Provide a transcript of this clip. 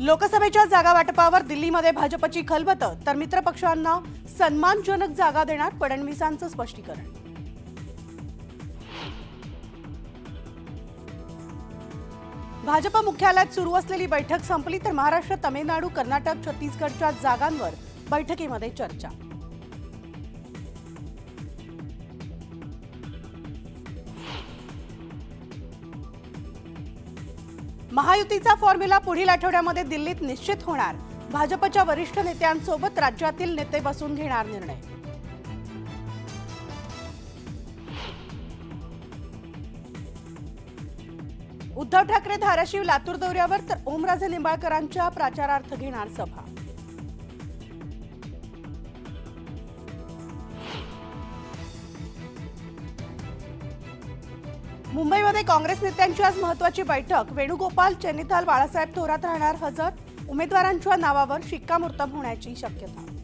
लोकसभेच्या जागा वाटपावर दिल्लीमध्ये भाजपची खलबत. तर मित्रपक्षांना सन्मानजनक जागा देणार फडणवीसांचं स्पष्टीकरण. भाजप मुख्यालयात सुरू असलेली बैठक संपली तर महाराष्ट्र तमिळनाडू कर्नाटक छत्तीसगडच्या जागांवर बैठकीमध्ये चर्चा. महायुतीचा फॉर्म्युला पुढील आठवड्यामध्ये दिल्लीत निश्चित होणार. भाजपच्या वरिष्ठ नेत्यांसोबत राज्यातील नेते बसून घेणार निर्णय. उद्धव ठाकरे धाराशिव लातूर दौऱ्यावर तर ओमराजे निंबाळकरांच्या प्रचारार्थ घेणार सभा. मुंबईमध्ये काँग्रेस नेत्यांची आज महत्वाची बैठक. वेणुगोपाल चेनिताल बाळासाहेब थोरात राहणार हजर. उमेदवारांच्या नावावर शिक्कामोर्तब होण्याची शक्यता.